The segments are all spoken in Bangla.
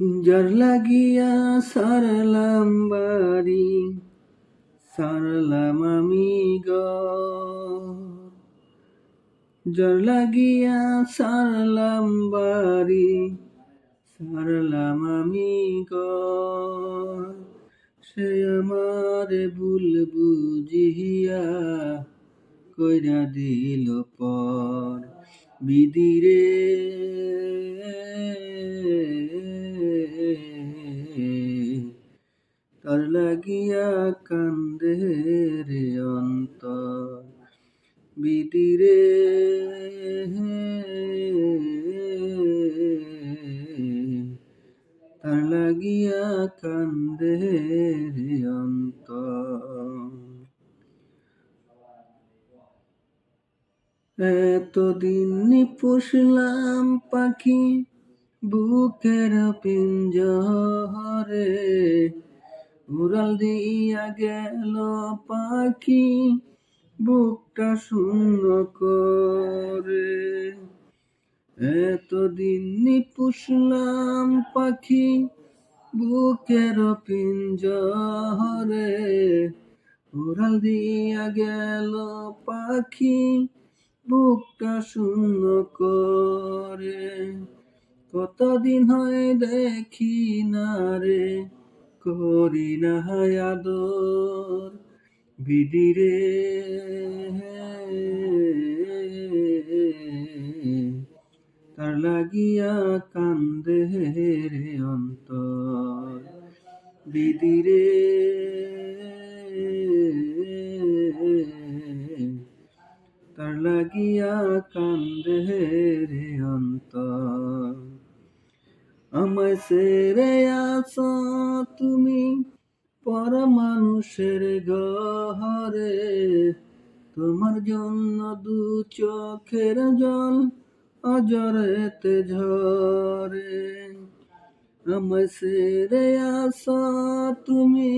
যার লাগিয়া সারলাম বাড়ি সারলাম আমি যার লাগিয়া সারলাম বাড়ি সারলাম আমি সে আমার ভুল বুঝিয়া কইরা দিল পর বিদিরে তার লাগিয়া কান্দে রে অন্তর। বিদিরে তার লাগিয়া কান্দে রে অন্তর। এতদিন পুষলাম পাখি, বুকের পিঞ্জরে। উড়াল দিয়া গেল পাখি, বুকটা শূন্য করে। এতদিন পুষলাম পাখি, বুকের পিঞ্জরে উড়াল দিয়া গেল পাখি, বুকটা শূন্য করে। কতদিন হয় দেখি না রে। করি না আদর বিদিরে তার লাগিয়া কান্দে রে অন্তর বিদিরে তার লাগিয়া কান্দে রে অন্তর। আমায় সেরে আস তুমি পর মানুষের ঘরে তোমার জন্য দু চোখের জল অজরেতে ঝরে। আমায় সেরে আস তুমি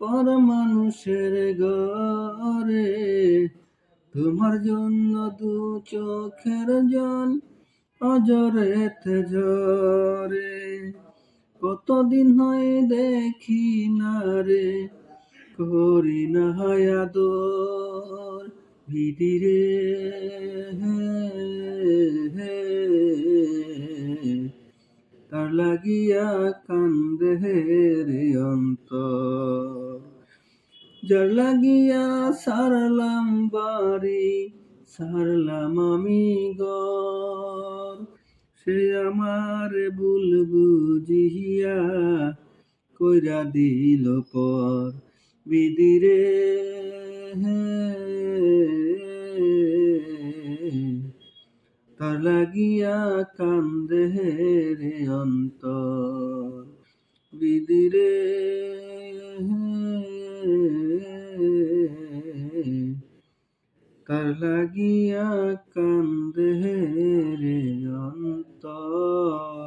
পর মানুষের ঘরে তোমার জন্য দু চোখের জল অজরেতে ঝরে, কতদিন হয় দেখি না রে, করি না আদর ভিদিরে তার লাগিয়া কান্দে রে অন্তর, যার লাগিয়া সারলাম বাড়ি সারলাম আমি গর। সে আমার ভুল বুঝিয়া কইরা দিল পর। বিদিরে তার লাগিয়া কান্দে রে অন্তর। বিদিরে কার লাগিয়া কান্দে রে অন্তর